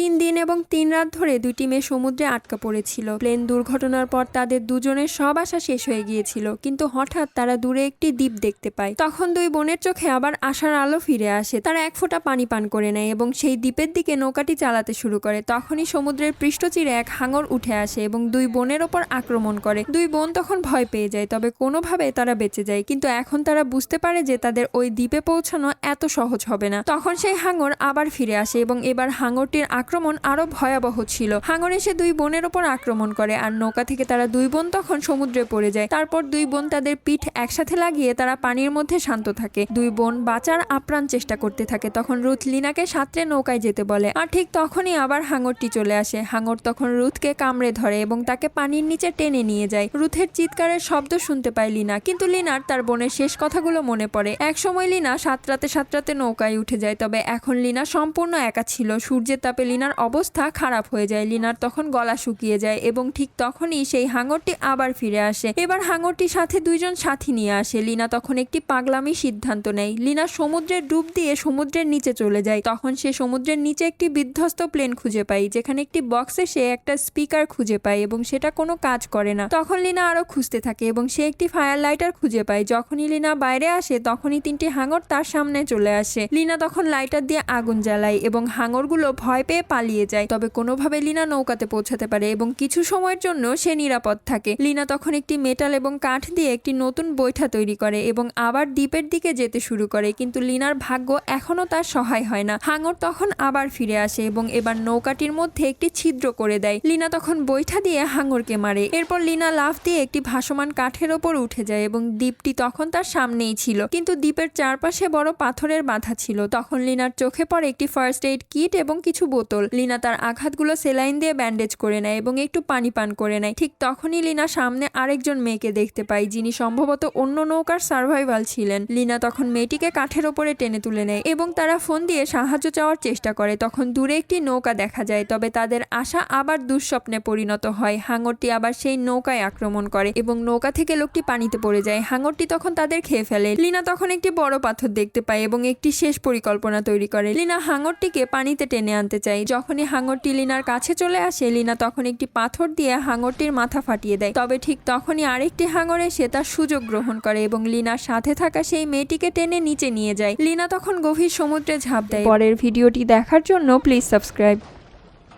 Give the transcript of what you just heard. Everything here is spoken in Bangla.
তিন দিন এবং তিন রাত ধরে দুটি মেয়ে সমুদ্রে আটকা পড়েছিল। প্লেন দুর্ঘটনার পর তাদের দুজনের সব আশা শেষ হয়ে গিয়েছিল, কিন্তু হঠাৎ তারা দূরে একটি দ্বীপ দেখতে পায়। তখন দুই বোনের চোখে আবার আশার আলো ফিরে আসে। তারা এক ফোঁটা পানি পান করে নেয় এবং সেই দ্বীপের দিকে নৌকাটি চালাতে শুরু করে। তখনই সমুদ্রের পৃষ্ঠচিরে এক হাঙর উঠে আসে এবং দুই বোনের ওপর আক্রমণ করে। দুই বোন তখন ভয় পেয়ে যায়, তবে কোনোভাবে তারা বেঁচে যায়, কিন্তু এখন তারা বুঝতে পারে যে তাদের ওই দ্বীপে পৌঁছানো এত সহজ হবে না। তখন সেই হাঙর আবার ফিরে আসে এবং এবার হাঙরটির আক্রমণ আরও ভয়াবহ ছিল। হাঙর এসে দুই বোনের ওপর আক্রমণ করে আর নৌকা থেকে তারা দুই বোন তখন সমুদ্রে পড়ে যায়। তারপর দুই বোন তাদের পিঠ একসাথে লাগিয়ে তারা পানির মধ্যে শান্ত থাকে। দুই বোন বাঁচার আপ্রাণ চেষ্টা করতে থাকে। তখন রুথ লিনাকে সাঁতরে নৌকায় যেতে বলে। আর ঠিক তখনই আবার হাঙরটি চলে আসে। হাঙর তখন রুথকে কামড়ে ধরে এবং তাকে পানির নিচে টেনে নিয়ে যায়। রুথের চিৎকারের শব্দ শুনতে পায় লিনা, কিন্তু লিনার তার বোনের শেষ কথাগুলো মনে পড়ে। একসময় লিনা সাতরাতে সাতরাতে নৌকায় উঠে যায়, তবে এখন লিনা সম্পূর্ণ একা ছিল। সূর্যের তাপে লিনার অবস্থা খারাপ হয়ে যায়। লিনার তখন গলা শুকিয়ে যায় এবং ঠিক তখনই সেই হাঙরটি আবার ফিরে আসে। এবার হাঙরটির সাথে দুইজন সাথী নিয়ে আসে। লিনা তখন একটি পাগলামি সিদ্ধান্ত নেয়। লিনা সমুদ্রের ডুব দিয়ে সমুদ্রের নিচে চলে যায়। তখন সে সমুদ্রের নিচে একটি বিধ্বস্ত প্লেন খুঁজে পায়, যেখানে একটি বক্সে সে একটা স্পিকার খুঁজে পায় এবং সেটা কোনো কাজ করে না। তখন লিনা আরও খুঁজতে থাকে এবং সে একটি ফায়ার লাইটার খুঁজে পায়। যখনই লিনা বাইরে আসে, তখনই তিনটি হাঙর তার সামনে চলে আসে। লিনা তখন লাইটার দিয়ে আগুন জ্বালায় এবং হাঙরগুলো ভয় পেয়ে পালিয়ে যায়। তবে কোনোভাবে লিনা নৌকাতে পৌঁছাতে পারে এবং কিছু সময়ের জন্য সে নিরাপদ থাকে। লিনা তখন একটি মেটাল এবং কাঠ দিয়ে একটি নতুন বৈঠা তৈরি করে এবং আবার দ্বীপের দিকে যেতে শুরু করে, কিন্তু লিনার ভাগ্য এখনও তার সহায় হয় না। হাঙর তখন আবার ফিরে আসে এবং এবার নৌকাটির মধ্যে একটি ছিদ্র করে দেয়। লিনা তখন বৈঠা দিয়ে হাঙরকে মারে। এরপর লিনা লাফ দিয়ে একটি ভাসমান কাঠের ওপর উঠে যায় এবং দ্বীপটি তখন তার সামনেই ছিল। কিন্তু দ্বীপের চারপাশে বড় পাথরের বাধা ছিল। তখন লিনার চোখে পড়ে একটি ফার্স্ট এইড কিট এবং কিছু বোতল। লিনা তার আঘাতগুলো সেলাইন দিয়ে ব্যান্ডেজ করে নেয় এবং একটু পানি পান করে নেয়। ঠিক তখনই লিনা সামনে আরেকজন মেয়েকে দেখতে পায়, যিনি সম্ভবত অন্য নৌকার সার্ভাইভাল ছিলেন। লিনা তখন মেয়েটিকে কাঠের ওপরে টেনে তুলে নেয় এবং তারা ফোন দিয়ে সাহায্য চাওয়ার চেষ্টা করে। তখন দূরে একটি নৌকা দেখা যায়, তবে তাদের আশা আবার দুঃস্বপ্নে পরিণত হয়। হাঙরটি আবার সেই নৌকায় আক্রমণ করে এবং নৌকা থেকে লোকটি পানিতে পড়ে যায়। হাঙরটি তখন তাদের খেয়ে ফেলে। লিনা তখন একটি বড় পাথর দেখতে পায় এবং একটি শেষ পরিকল্পনা তৈরি করে। লিনা হাঙরটিকে পানিতে টেনে আনতে চায়। যখনই হাঙরটি লিনার কাছে চলে আসে। লিনা তখন একটি পাথর দিয়ে হাঙরটির মাথা ফাটিয়ে দেয়। তবে ঠিক তখনই আরেকটি হাঙর সে তার সুযোগ গ্রহণ করে এবং লিনার সাথে থাকা সেই মেয়েটিকে টেনে নিচে নিয়ে যায়। লিনা তখন গভীর সমুদ্রে ঝাঁপ দেয়। পরের ভিডিওটি দেখার জন্য প্লিজ সাবস্ক্রাইব।